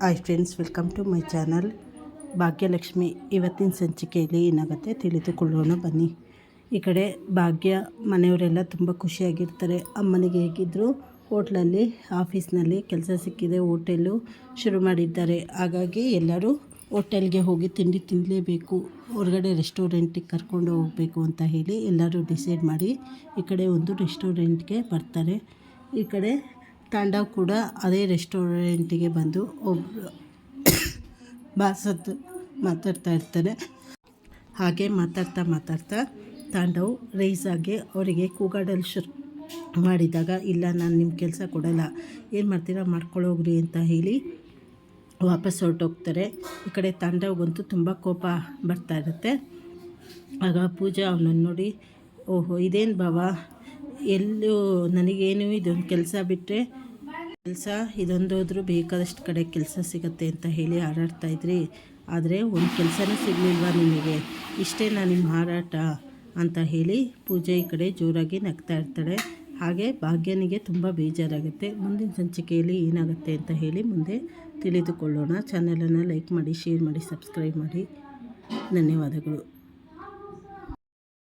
Hi friends welcome to my channel Bhagyalakshmi ಇವತ್ತಿನ ಸಂಚಿಕೆಯಲ್ಲಿ ಏನಾಗುತ್ತೆ ತಿಳಿದುಕೊಳ್ಳೋಣ, ಬನ್ನಿ. ಈ ಕಡೆ ಭಾಗ್ಯ ಮನೆಯವರೆಲ್ಲ ತುಂಬ ಖುಷಿಯಾಗಿರ್ತಾರೆ. ಅಮ್ಮನಿಗೆ ಹೇಗಿದ್ದರು ಹೋಟ್ಲಲ್ಲಿ, ಆಫೀಸ್ನಲ್ಲಿ ಕೆಲಸ ಸಿಕ್ಕಿದೆ, ಹೋಟೆಲು ಶುರು ಮಾಡಿದ್ದಾರೆ. ಹಾಗಾಗಿ ಎಲ್ಲರೂ ಹೋಟೆಲ್ಗೆ ಹೋಗಿ ತಿಂಡಿ ತಿನ್ನಲೇಬೇಕು ಹೊರಗಡೆ ರೆಸ್ಟೋರೆಂಟಿಗೆ ಕರ್ಕೊಂಡು ಹೋಗಬೇಕು ಅಂತ ಹೇಳಿ ಎಲ್ಲರೂ ಡಿಸೈಡ್ ಮಾಡಿ ಈ ಕಡೆ ಒಂದು ರೆಸ್ಟೋರೆಂಟ್ಗೆ ಬರ್ತಾರೆ. ಈ ಕಡೆ ತಾಂಡವ್ ಕೂಡ ಅದೇ ರೆಸ್ಟೋರೆಂಟಿಗೆ ಬಂದು ಒಬ್ಬರು ಹತ್ರ ಮಾತಾಡ್ತಾ ಇರ್ತಾರೆ. ಹಾಗೆ ಮಾತಾಡ್ತಾ ಮಾತಾಡ್ತಾ ತಾಂಡವ್ ರೈಸಾಗೆ ಅವರಿಗೆ ಕೂಗಾಡಲು ಶುರು ಮಾಡಿದಾಗ, ಇಲ್ಲ ನಾನು ನಿಮ್ಮ ಕೆಲಸ ಕೊಡಲ್ಲ, ಏನು ಮಾಡ್ತೀರಾ ಮಾಡ್ಕೊಳ್ಳೋಗ್ರಿ ಅಂತ ಹೇಳಿ ವಾಪಸ್ ಹೊರಟೋಗ್ತಾರೆ. ಈ ಕಡೆ ತಾಂಡವ್ಗಂತೂ ತುಂಬ ಕೋಪ ಬರ್ತಾ ಇರುತ್ತೆ. ಆಗ ಪೂಜಾ ಅವನನ್ನು ನೋಡಿ, ಓಹೋ, ಇದೇನು ಬಾವ? ಎಲ್ಲೂ ನನಗೇನು ಇದೊಂದು ಕೆಲಸ ಬಿಟ್ಟರೆ ಕೆಲಸ, ಇದೊಂದೋದ್ರೂ ಬೇಕಾದಷ್ಟು ಕಡೆ ಕೆಲಸ ಸಿಗುತ್ತೆ ಅಂತ ಹೇಳಿ ಹಾರಾಡ್ತಾ ಇದ್ರಿ. ಆದರೆ ಒಂದು ಕೆಲಸನೂ ಸಿಗಲಿಲ್ವಾ ನಿಮಗೆ? ಇಷ್ಟೇನಾ ನಿಮ್ಮ ಹಾರಾಟ ಅಂತ ಹೇಳಿ ಪೂಜೆ ಈ ಕಡೆ ಜೋರಾಗಿ ನಗ್ತಾ ಇರ್ತಾಳೆ. ಹಾಗೆ ಭಾಗ್ಯನಿಗೆ ತುಂಬ ಬೇಜಾರಾಗುತ್ತೆ. ಮುಂದಿನ ಸಂಚಿಕೆಯಲ್ಲಿ ಏನಾಗುತ್ತೆ ಅಂತ ಹೇಳಿ ಮುಂದೆ ತಿಳಿದುಕೊಳ್ಳೋಣ. ಚಾನಲನ್ನು ಲೈಕ್ ಮಾಡಿ ಶೇರ್ ಮಾಡಿ ಸಬ್ಸ್ಕ್ರೈಬ್ ಮಾಡಿ. ಧನ್ಯವಾದಗಳು.